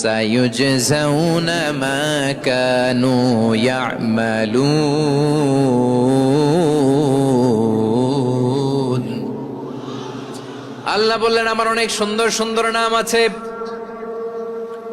سيجزون ما كانوا يعملون আল্লাহ বললেন আমার অনেক সুন্দর সুন্দর নাম আছে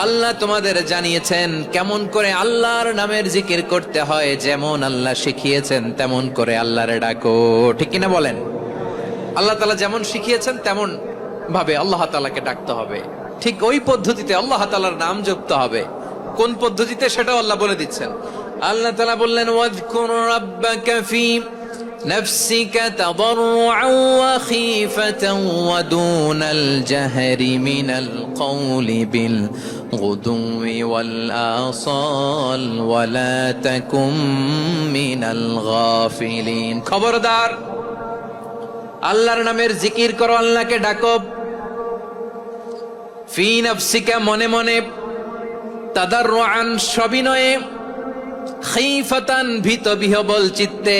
আল্লাহ তোমাদের জানিয়েছেন, কেমন করে আল্লাহর নামের জিকির করতে হয়, যেমন আল্লাহ শিখিয়েছেন, তেমন করে আল্লাহরে ডাকো। ঠিক কিনা বলেন? আল্লাহ তালা যেমন শিখিয়েছেন, তেমন ভাবে আল্লাহ তালাকে ডাকতে হবে। ঠিক ওই পদ্ধতিতে আল্লাহ তালার নাম জপতে হবে। কোন পদ্ধতিতে সেটাও আল্লাহ বলে দিচ্ছেন। আল্লাহ তালা বললেন ওয়াজকুর রাব্বাকা ফি نفسك تضرعا وخيفة ودون الجهر من القول بالغدو والآصال ولا تكن من الغافلين খবরদার আল্লাহর নামের জিকির করো আল্লাহকে ডাকো ফি নফসিকা মনে মনে তাদাররুআন সবিনয়ে খিফাতান ভীত বিহবল চিত্তে